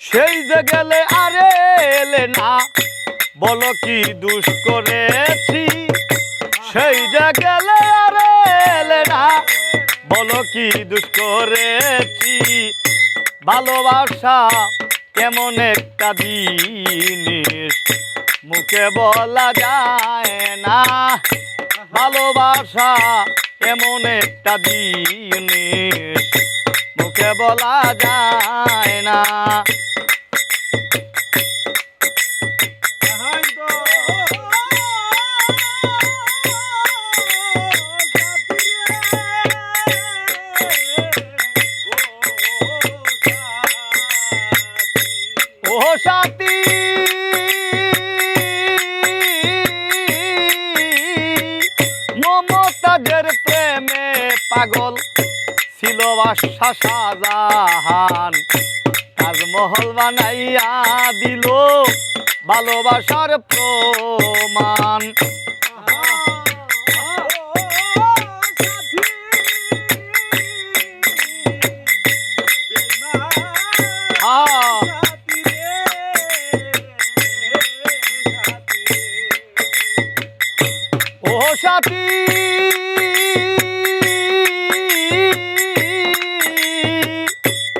সেই যে গেলে আরে এলে না। বলো কি দুষ করেছি? সেই যে গেলে আরে এলে না। বলো কি দুষ করেছি? ভালোবাসা কেমন একটা জিনিস। মুখে বলা যায় না। ভালোবাসা এমন একটা জিনিস। মুখে বলা যায় না। মমতাজের প্রেমে পাগল ছিল বাদশা শাহজাহান তাজমহল বানাইয়া দিল ভালোবাসার প্রমাণ। সাথী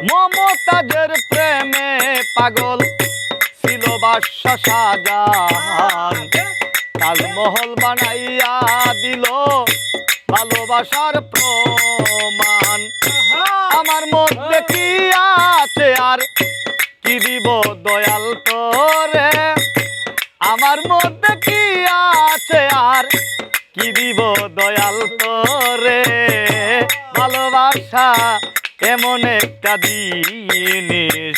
মমতাজের প্রেমে পাগল ছিল বাদশা শাহজাহান। তাজমহল বানাইয়া দিল ভালোবাসার প্রমাণ। আমার মধ্যে কি আছে আর কি দিব দয়াল তোরে? আমার মধ্যে কি আছে আর কি দিব দয়াল তরে? ভালোবাসা এমন একটা জিনিস।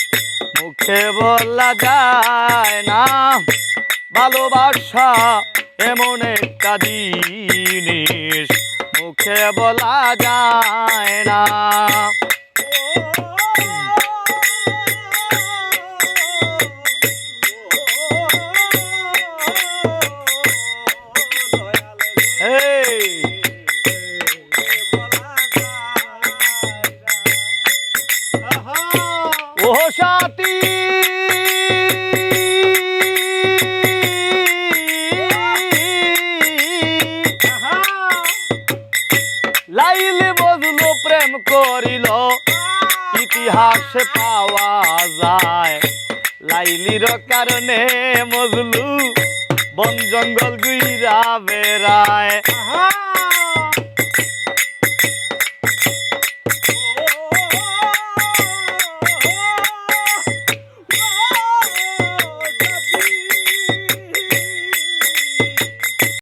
মুখে বলা যায় না, ভালোবাসা এমন একটা জিনিস। মুখে বলা যায় না। ও সাথী লাইলে বদলো প্রেম করিল, ইতিহাসে পাওয়া যায়। লাইলির কারণে মজলু বন জঙ্গল গুইরা বেড়ায়।